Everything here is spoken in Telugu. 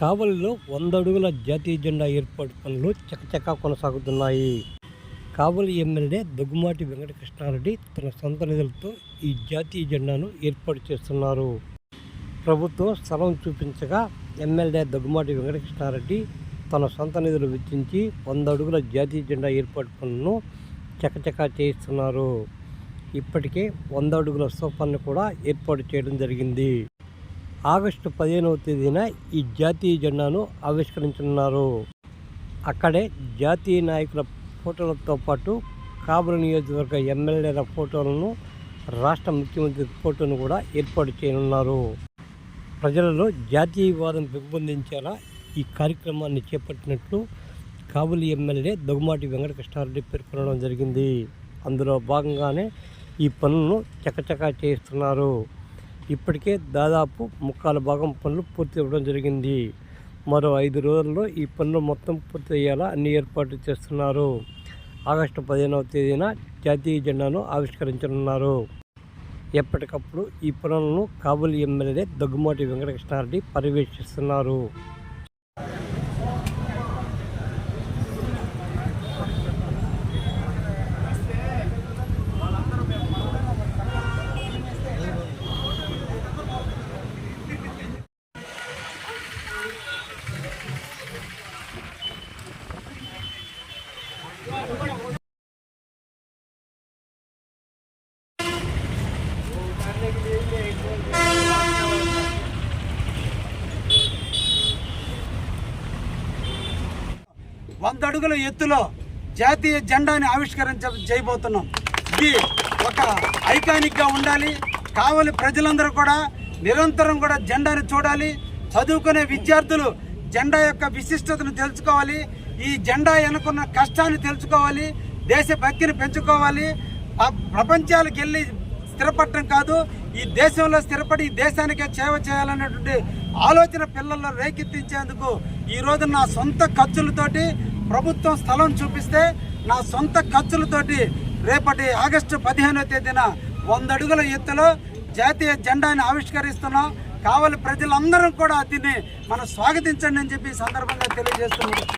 కావలిలో వంద అడుగుల జాతీయ జెండా ఏర్పాటు పనులు చకచకా కొనసాగుతున్నాయి. కావలి ఎమ్మెల్యే దగ్గుమాటి వెంకటకృష్ణారెడ్డి తన సొంత నిధులతో ఈ జాతీయ జెండాను ఏర్పాటు చేస్తున్నారు. ప్రభుత్వం స్థలం చూపించగా ఎమ్మెల్యే దగ్గుమాటి వెంకటకృష్ణారెడ్డి తన సొంత నిధులు వెచ్చించి వంద అడుగుల జాతీయ జెండా ఏర్పాటు పనులను చకచకా చేయిస్తున్నారు. ఇప్పటికే వంద అడుగుల స్తూపాన్ని కూడా ఏర్పాటు చేయడం జరిగింది. ఆగస్టు పదిహేనవ తేదీన ఈ జాతీయ జెండాను ఆవిష్కరించనున్నారు. అక్కడే జాతీయ నాయకుల ఫోటోలతో పాటు కాబూరు నియోజకవర్గ ఎమ్మెల్యేల ఫోటోలను రాష్ట్ర ముఖ్యమంత్రి ఫోటోను కూడా ఏర్పాటు చేయనున్నారు. ప్రజలలో జాతీయవాదం పెంపొందించేలా ఈ కార్యక్రమాన్ని చేపట్టినట్లు కాబూలి ఎమ్మెల్యే దగ్గుమాటి వెంకటకృష్ణారెడ్డి పేర్కొనడం జరిగింది. అందులో భాగంగానే ఈ పనులను చకచకా చేయిస్తున్నారు. ఇప్పటికే దాదాపు ముక్కాల భాగం పనులు పూర్తి అవ్వడం జరిగింది. మరో ఐదు రోజుల్లో ఈ పనులు మొత్తం పూర్తి అయ్యేలా అన్ని ఏర్పాట్లు చేస్తున్నారు. ఆగస్టు పదిహేనవ తేదీన జాతీయ జెండాను ఆవిష్కరించనున్నారు. ఎప్పటికప్పుడు ఈ పనులను కాబూల్ ఎమ్మెల్యే దగ్గుమాటి వెంకటకృష్ణారెడ్డి పర్యవేక్షిస్తున్నారు. వంద అడుగుల ఎత్తులో జాతీయ జెండాని ఆవిష్కరించ చేయబోతున్నాం. ఇది ఒక ఐకానిక్గా ఉండాలి. కావలి ప్రజలందరూ కూడా నిరంతరం కూడా జెండాని చూడాలి. చదువుకునే విద్యార్థులు జెండా యొక్క విశిష్టతను తెలుసుకోవాలి. ఈ జెండా వెనుకున్న కష్టాన్ని తెలుసుకోవాలి. దేశభక్తిని పెంచుకోవాలి. ఆ ప్రపంచాలకు వెళ్ళి స్థిరపడటం కాదు. ఈ దేశంలో స్థిరపడి ఈ దేశానికే సేవ చేయాలనేటువంటి ఆలోచన పిల్లల్లో రేకెత్తించేందుకు ఈ రోజు నా సొంత ఖర్చులతోటి ప్రభుత్వం స్థలం చూపిస్తే నా సొంత ఖర్చులతోటి రేపటి ఆగస్టు పదిహేనో తేదీన వంద అడుగుల ఎత్తులో జాతీయ జెండాని ఆవిష్కరిస్తున్నాం కావాలి ప్రజలందరం కూడా దీన్ని మనం స్వాగతించండి అని చెప్పి సందర్భంగా తెలియజేస్తున్నాం